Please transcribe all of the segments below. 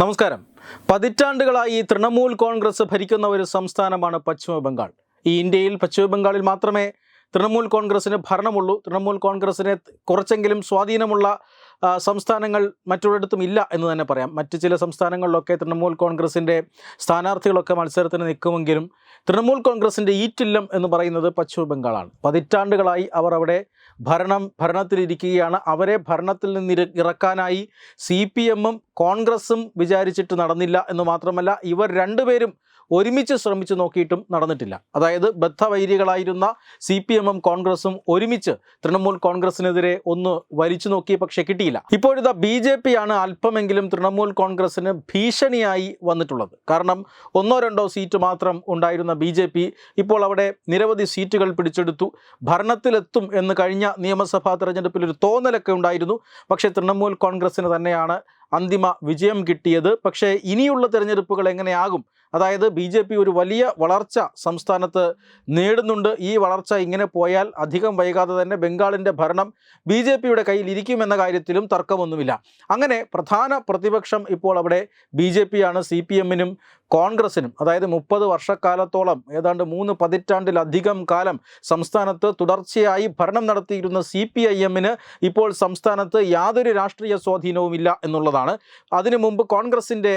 നമസ്കാരം. പതിറ്റാണ്ടുകളായി തൃണമൂൽ കോൺഗ്രസ് ഭരിക്കുന്ന ഒരു സംസ്ഥാനമാണ് പശ്ചിമ ബംഗാൾ. ഈ ഇന്ത്യയിൽ പശ്ചിമ ബംഗാളിൽ മാത്രമേ തൃണമൂൽ കോൺഗ്രസിന് ഭരണമുള്ളൂ. തൃണമൂൽ കോൺഗ്രസിന് കുറച്ചെങ്കിലും സ്വാധീനമുള്ള സംസ്ഥാനങ്ങൾ മറ്റൊരിടത്തും ഇല്ല എന്ന് തന്നെ പറയാം. മറ്റ് ചില സംസ്ഥാനങ്ങളിലൊക്കെ തൃണമൂൽ കോൺഗ്രസിന്റെ സ്ഥാനാർത്ഥികളൊക്കെ മത്സരത്തിന് നിൽക്കുമെങ്കിലും തൃണമൂൽ കോൺഗ്രസിന്റെ ഈറ്റില്ലം എന്ന് പറയുന്നത് പശ്ചിമ ബംഗാളാണ്. പതിറ്റാണ്ടുകളായി അവർ അവിടെ ഭരണം ഭരണത്തിലിരിക്കുകയാണ്. അവരെ ഭരണത്തിൽ നിന്ന് ഇറക്കാനായി സി പി എമ്മും കോൺഗ്രസും വിചാരിച്ചിട്ട് നടന്നില്ല എന്ന് മാത്രമല്ല ഇവർ രണ്ടുപേരും ഒരുമിച്ച് ശ്രമിച്ചു നോക്കിയിട്ടും നടന്നിട്ടില്ല. അതായത് ബദ്ധവൈരികളായിരുന്ന സി പി എമ്മും കോൺഗ്രസും ഒരുമിച്ച് തൃണമൂൽ കോൺഗ്രസിനെതിരെ ഒന്ന് വലിച്ചു നോക്കി പക്ഷേ കിട്ടിയില്ല. ഇപ്പോഴത്തെ ബി ജെ പി ആണ് അല്പമെങ്കിലും തൃണമൂൽ കോൺഗ്രസിന് ഭീഷണിയായി വന്നിട്ടുള്ളത്. കാരണം ഒന്നോ രണ്ടോ സീറ്റ് മാത്രം ഉണ്ടായിരുന്ന ബി ഇപ്പോൾ അവിടെ നിരവധി സീറ്റുകൾ പിടിച്ചെടുത്തു. ഭരണത്തിലെത്തും എന്ന് കഴിഞ്ഞ നിയമസഭാ തെരഞ്ഞെടുപ്പിൽ ഒരു തോന്നലൊക്കെ ഉണ്ടായിരുന്നു. പക്ഷേ തൃണമൂൽ കോൺഗ്രസിന് തന്നെയാണ് അന്തിമ വിജയം കിട്ടിയത്. പക്ഷേ ഇനിയുള്ള തെരഞ്ഞെടുപ്പുകൾ എങ്ങനെയാകും? അതായത് ബി ജെ പി ഒരു വലിയ വളർച്ച സംസ്ഥാനത്ത് നേടുന്നുണ്ട്. ഈ വളർച്ച ഇങ്ങനെ പോയാൽ അധികം വൈകാതെ തന്നെ ബംഗാളിന്റെ ഭരണം ബി ജെ പിയുടെ കയ്യിൽ ഇരിക്കുമെന്ന കാര്യത്തിലും തർക്കമൊന്നുമില്ല. അങ്ങനെ പ്രധാന പ്രതിപക്ഷം ഇപ്പോൾ അവിടെ ബി ജെ പി ആണ്. സി പി എമ്മിനും കോൺഗ്രസിനും അതായത് മുപ്പത് വർഷക്കാലത്തോളം ഏതാണ്ട് മൂന്ന് പതിറ്റാണ്ടിലധികം കാലം സംസ്ഥാനത്ത് തുടർച്ചയായി ഭരണം നടത്തിയിരുന്ന സി പി ഐ എമ്മിന് ഇപ്പോൾ സംസ്ഥാനത്ത് യാതൊരു രാഷ്ട്രീയ സ്വാധീനവുമില്ല എന്നുള്ളതാണ്. അതിനു മുമ്പ് കോൺഗ്രസിന്റെ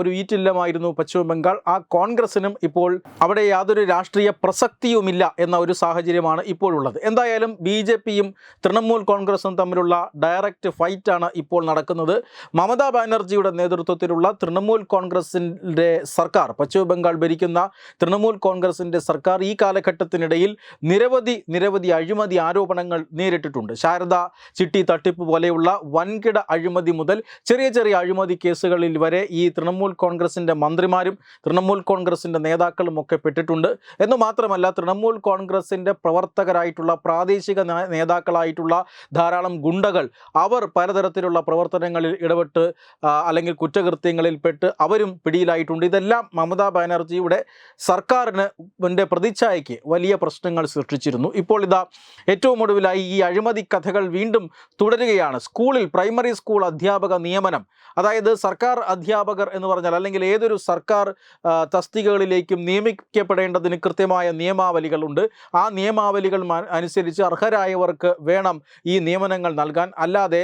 ഒരു ഈറ്റില്ലമായിരുന്നു പശ്ചിമ ബംഗാൾ. ആ കോൺഗ്രസിനും ഇപ്പോൾ അവിടെ യാതൊരു രാഷ്ട്രീയ പ്രസക്തിയുമില്ല എന്ന ഒരു സാഹചര്യമാണ് ഇപ്പോഴുള്ളത് എന്തായാലും ബി ജെ പിയും തൃണമൂൽ കോൺഗ്രസും തമ്മിലുള്ള ഡയറക്റ്റ് ഫൈറ്റാണ് ഇപ്പോൾ നടക്കുന്നത്. മമതാ ബാനർജിയുടെ നേതൃത്വത്തിലുള്ള തൃണമൂൽ കോൺഗ്രസിന്റെ സർക്കാർ പശ്ചിമ ബംഗാൾ ഭരിക്കുന്ന തൃണമൂൽ കോൺഗ്രസിന്റെ സർക്കാർ ഈ കാലഘട്ടത്തിനിടയിൽ നിരവധി നിരവധി അഴിമതി ആരോപണങ്ങൾ നേരിട്ടിട്ടുണ്ട്. ശാരദ ചിട്ടി തട്ടിപ്പ് പോലെയുള്ള വൻകിട അഴിമതി മുതൽ ചെറിയ ചെറിയ അഴിമതി കേസുകളിൽ വരെ ഈ തൃണമൂൽ കോൺഗ്രസിന്റെ മന്ത്രിമാരും തൃണമൂൽ കോൺഗ്രസിന്റെ നേതാക്കളും ഒക്കെ പെട്ടിട്ടുണ്ട്. എന്ന് മാത്രമല്ല തൃണമൂൽ കോൺഗ്രസിന്റെ പ്രവർത്തകരായിട്ടുള്ള പ്രാദേശിക നേതാക്കളായിട്ടുള്ള ധാരാളം ഗുണ്ടകൾ അവർ പലതരത്തിലുള്ള പ്രവർത്തനങ്ങളിൽ ഇടപെട്ട് അല്ലെങ്കിൽ അല്ലെങ്കിൽ കുറ്റകൃത്യങ്ങളിൽപ്പെട്ട് അവരും പിടിയിലായിട്ടുണ്ട്. ഇതെല്ലാം മമതാ ബാനർജിയുടെ സർക്കാരിന് പ്രതിച്ഛായയ്ക്ക് വലിയ പ്രശ്നങ്ങൾ സൃഷ്ടിച്ചിരുന്നു. ഇപ്പോൾ ഇതാ ഏറ്റവും ഒടുവിലായി ഈ അഴിമതി കഥകൾ വീണ്ടും തുടരുകയാണ്. സ്കൂളിൽ പ്രൈമറി സ്കൂൾ അധ്യാപക നിയമനം അതായത് സർക്കാർ അധ്യാപകർ എന്ന് പറഞ്ഞാൽ അല്ലെങ്കിൽ ഏതൊരു സർക്കാർ തസ്തികകളിലേക്കും നിയമിക്കപ്പെടേണ്ടതിന് കൃത്യമായ നിയമാവലികളുണ്ട്. ആ നിയമാവലികൾ അനുസരിച്ച് അർഹരായവർക്ക് വേണം ഈ നിയമനങ്ങൾ നൽകാൻ. അല്ലാതെ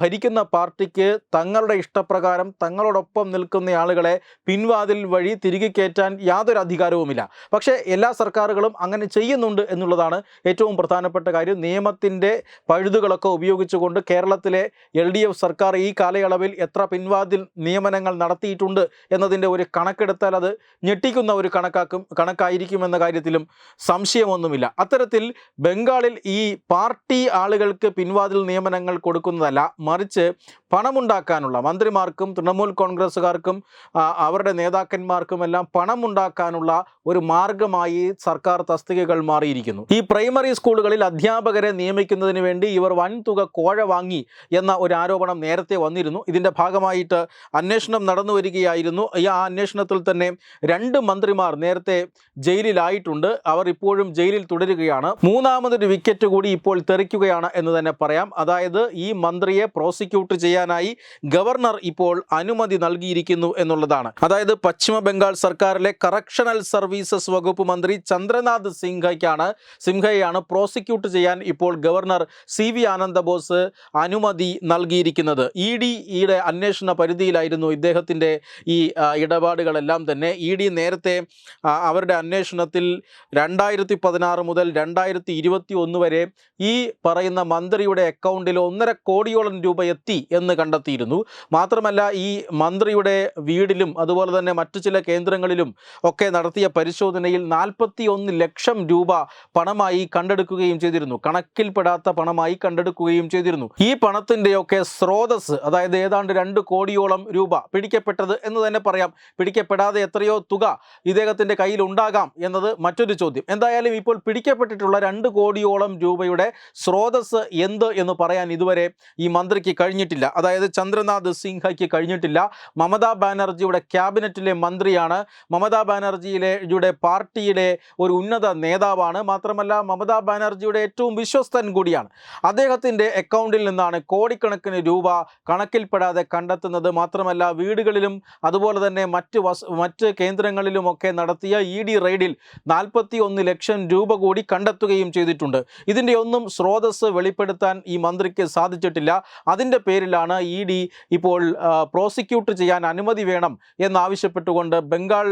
ഭരിക്കുന്ന പാർട്ടിക്ക് തങ്ങളുടെ ഇഷ്ടപ്രകാരം തങ്ങളോടൊപ്പം നിൽക്കുന്ന ആളുകളെ പിൻവാതിൽ വഴി തിരികെ കയറ്റാൻ യാതൊരു അധികാരവുമില്ല. പക്ഷേ എല്ലാ സർക്കാരുകളും അങ്ങനെ ചെയ്യുന്നുണ്ട് എന്നുള്ളതാണ് ഏറ്റവും പ്രധാനപ്പെട്ട കാര്യം. നിയമത്തിന്റെ പഴുതുകളൊക്കെ ഉപയോഗിച്ചുകൊണ്ട് കേരളത്തിലെ എൽ സർക്കാർ ഈ കാലയളവിൽ എത്ര പിൻവാതിൽ നിയമനങ്ങൾ നടത്തിയിട്ടുണ്ട് എന്നതിന്റെ ഒരു കണക്കെടുത്താൽ അത് ഞെട്ടിക്കുന്ന ഒരു കണക്കാക്കും കണക്കായിരിക്കുമെന്ന കാര്യത്തിലും സംശയമൊന്നുമില്ല. അത്തരത്തിൽ ബംഗാളിൽ ഈ പാർട്ടി ആളുകൾക്ക് പിൻവാതിൽ നിയമനങ്ങൾ കൊടുക്കുന്നതല്ല മറിച്ച് പണമുണ്ടാക്കാനുള്ള മന്ത്രിമാർക്കും തൃണമൂൽ കോൺഗ്രസ്സുകാർക്കും അവരുടെ നേതാക്കന്മാർക്കുമെല്ലാം പണമുണ്ടാക്കാനുള്ള ഒരു മാർഗമായി സർക്കാർ തസ്തികകൾ മാറിയിരിക്കുന്നു. ഈ പ്രൈമറി സ്കൂളുകളിൽ അധ്യാപകരെ നിയമിക്കുന്നതിന് വേണ്ടി ഇവർ വൻതുക കോഴ വാങ്ങി എന്ന ഒരു ആരോപണം നേരത്തെ വന്നിരുന്നു. ഇതിന്റെ ഭാഗമായിട്ട് അന്വേഷണം നടന്നു വരികയായിരുന്നു. ഈ ആ അന്വേഷണത്തിൽ തന്നെ രണ്ട് മന്ത്രിമാർ നേരത്തെ ജയിലിലായിട്ടുണ്ട്. അവർ ഇപ്പോഴും ജയിലിൽ തുടരുകയാണ്. മൂന്നാമതൊരു വിക്കറ്റ് കൂടി ഇപ്പോൾ തെറിക്കുകയാണ് എന്ന് തന്നെ പറയാം. അതായത് ഈ മന്ത്രിയെ പ്രോസിക്യൂട്ട് ചെയ്യാനായി ഗവർണർ ഇപ്പോൾ അനുമതി നൽകിയിരിക്കുന്നു എന്നുള്ളതാണ്. അതായത് പശ്ചിമ ബംഗാൾ സർക്കാരിലെ കറക്ഷണൽ സർവീസസ് വകുപ്പ് മന്ത്രി ചന്ദ്രനാഥ് സിംഹയ്ക്കാണ് സിംഹയെയാണ് പ്രോസിക്യൂട്ട് ചെയ്യാൻ ഇപ്പോൾ ഗവർണർ സി വി ആനന്ദബോസ് അനുമതി നൽകിയിരിക്കുന്നത്. ഇ ഡി അന്വേഷണ പരിധിയിലായിരുന്നു ഇദ്ദേഹത്തിന്റെ ഈ ഇടപാടുകളെല്ലാം തന്നെ. ഇ ഡി നേരത്തെ അവരുടെ അന്വേഷണത്തിൽ രണ്ടായിരത്തി പതിനാറ് മുതൽ രണ്ടായിരത്തി ഇരുപത്തി ഒന്ന് വരെ ഈ പറയുന്ന മന്ത്രിയുടെ അക്കൗണ്ടിൽ ഒന്നര കോടിയോളം രൂപ എത്തി എന്ന് കണ്ടെത്തിയിരുന്നു. മാത്രമല്ല ഈ മന്ത്രിയുടെ വീടിലും അതുപോലെ തന്നെ മറ്റു ചില കേന്ദ്രങ്ങളിലും ഒക്കെ നടത്തിയ പരിശോധനയിൽ നാൽപ്പത്തി ഒന്ന് ലക്ഷം രൂപ പണമായി കണ്ടെടുക്കുകയും ചെയ്തിരുന്നു. കണക്കിൽപ്പെടാത്ത പണമായി കണ്ടെടുക്കുകയും ചെയ്തിരുന്നു. ഈ പണത്തിന്റെയൊക്കെ സ്രോതസ് അതായത് ഏതാണ്ട് രണ്ട് കോടിയോളം രൂപ പിടിക്കപ്പെട്ടത് എന്ന് തന്നെ പറയാം. പിടിക്കപ്പെടാതെ എത്രയോ തുക ഇദ്ദേഹത്തിന്റെ കയ്യിൽ ഉണ്ടാകാം എന്നത് മറ്റൊരു ചോദ്യം. എന്തായാലും ഇപ്പോൾ പിടിക്കപ്പെട്ടിട്ടുള്ള രണ്ട് കോടിയോളം രൂപയുടെ സ്രോതസ് എന്ത് എന്ന് പറയാൻ ഇതുവരെ ഈ മന്ത്രിക്ക് കഴിഞ്ഞിട്ടില്ല. അതായത് ചന്ദ്രനാഥ് സിൻഹയ്ക്ക് കഴിഞ്ഞിട്ടില്ല. മമതാ ബാനർജിയുടെ ക്യാബിനറ്റ് ക്യാബിനറ്റിലെ മന്ത്രിയാണ്. മമതാ ബാനർജിയിലെ യുടെ പാർട്ടിയുടെ ഒരു ഉന്നത നേതാവാണ്. മാത്രമല്ല മമതാ ബാനർജിയുടെ ഏറ്റവും വിശ്വസ്തൻ കൂടിയാണ്. അദ്ദേഹത്തിന്റെ അക്കൗണ്ടിൽ നിന്നാണ് കോടിക്കണക്കിന് രൂപ കണക്കിൽപ്പെടാതെ കണ്ടെത്തുന്നത്. മാത്രമല്ല വീടുകളിലും അതുപോലെ തന്നെ മറ്റ് മറ്റ് കേന്ദ്രങ്ങളിലുമൊക്കെ നടത്തിയ ഇ ഡി റെയ്ഡിൽ നാൽപ്പത്തി ഒന്ന് ലക്ഷം രൂപ കൂടി കണ്ടെത്തുകയും ചെയ്തിട്ടുണ്ട്. ഇതിന്റെ ഒന്നും സ്രോതസ് വെളിപ്പെടുത്താൻ ഈ മന്ത്രിക്ക് സാധിച്ചിട്ടില്ല. അതിന്റെ പേരിലാണ് ഇ ഡി ഇപ്പോൾ പ്രോസിക്യൂട്ട് ചെയ്യാൻ അനുമതി വേണം എന്നാവശ്യപ്പെട്ടുകൊണ്ട് Bengal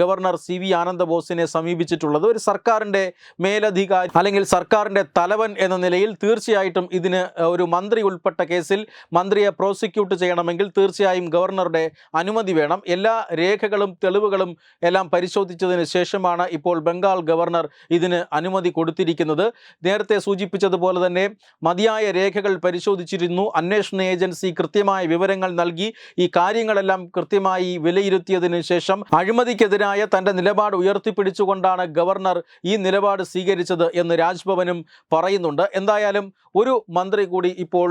governor C V Ananda ബോസിനെ സമീപിച്ചിട്ടുള്ളത് ഒരു സർക്കാരിന്റെ മേലധികാരി അല്ലെങ്കിൽ സർക്കാരിന്റെ തലവൻ എന്ന നിലയിൽ തീർച്ചയായിട്ടും ഇതിന് ഒരു മന്ത്രി ഉൾപ്പെട്ട കേസിൽ മന്ത്രിയെ പ്രോസിക്യൂട്ട് ചെയ്യണമെങ്കിൽ തീർച്ചയായും ഗവർണറുടെ അനുമതി വേണം. എല്ലാ രേഖകളും തെളിവുകളും എല്ലാം പരിശോധിച്ചതിന് ശേഷമാണ് ഇപ്പോൾ ബംഗാൾ ഗവർണർ ഇതിന് അനുമതി കൊടുത്തിരിക്കുന്നത്. നേരത്തെ സൂചിപ്പിച്ചതുപോലെ തന്നെ മതിയായ രേഖകൾ പരിശോധിച്ചിരുന്നു. അന്വേഷണ ഏജൻസി കൃത്യമായ വിവരങ്ങൾ നൽകി. ഈ കാര്യങ്ങളെല്ലാം കൃത്യമായി വിലയിരുത്തിയതിനു ശേഷം അഴിമതിക്കെതിരായ തന്റെ നിലപാട് ഉയർത്തിപ്പിടിച്ചുകൊണ്ടാണ് ഗവർണർ ഈ നിലപാട് സ്വീകരിച്ചത് എന്ന് രാജ്ഭവനും പറയുന്നുണ്ട്. എന്തായാലും ഒരു മന്ത്രി കൂടി ഇപ്പോൾ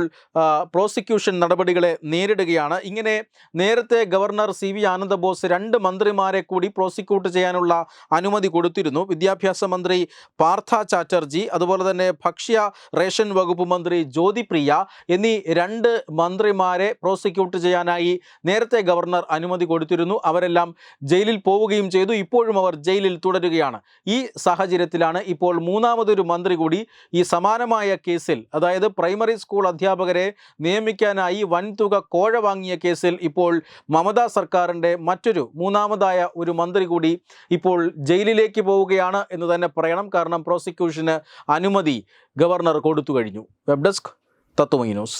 പ്രോസിക്യൂഷൻ നടപടികളെ നേരിടുകയാണ്. ഇങ്ങനെ നേരത്തെ ഗവർണർ സി വി ആനന്ദബോസ് രണ്ട് മന്ത്രിമാരെ കൂടി പ്രോസിക്യൂട്ട് ചെയ്യാനുള്ള അനുമതി കൊടുത്തിരുന്നു. വിദ്യാഭ്യാസ മന്ത്രി പാർത്ഥ ചാറ്റർജി അതുപോലെ തന്നെ ഭക്ഷ്യ റേഷൻ വകുപ്പ് മന്ത്രി ജ്യോതിപ്രിയ എന്നീ രണ്ട് മന്ത്രിമാരെ പ്രോസിക്യൂട്ട് ചെയ്യാനായി നേരത്തെ ഗവർണർ അനുമതി കൊടുത്തിരുന്നു. അവരെല്ലാം ജയിലിൽ പോവുകയും ചെയ്തു. ഇപ്പോഴും അവർ ജയിലിൽ തുടരുകയാണ്. ഈ സാഹചര്യത്തിലാണ് ഇപ്പോൾ മൂന്നാമതൊരു മന്ത്രി കൂടി ഈ സമാനമായ കേസിൽ അതായത് പ്രൈമറി സ്കൂൾ അധ്യാപകരെ നിയമിക്കാനായി വൻതുക കോഴ വാങ്ങിയ കേസിൽ ഇപ്പോൾ മമതാ സർക്കാരിന്റെ മറ്റൊരു മൂന്നാമതായ ഒരു മന്ത്രി കൂടി ഇപ്പോൾ ജയിലിലേക്ക് പോവുകയാണ് എന്ന് തന്നെ പറയണം. കാരണം പ്രോസിക്യൂഷന് അനുമതി ഗവർണർ കൊടുത്തു കഴിഞ്ഞു. Web desk Tatwamayi news.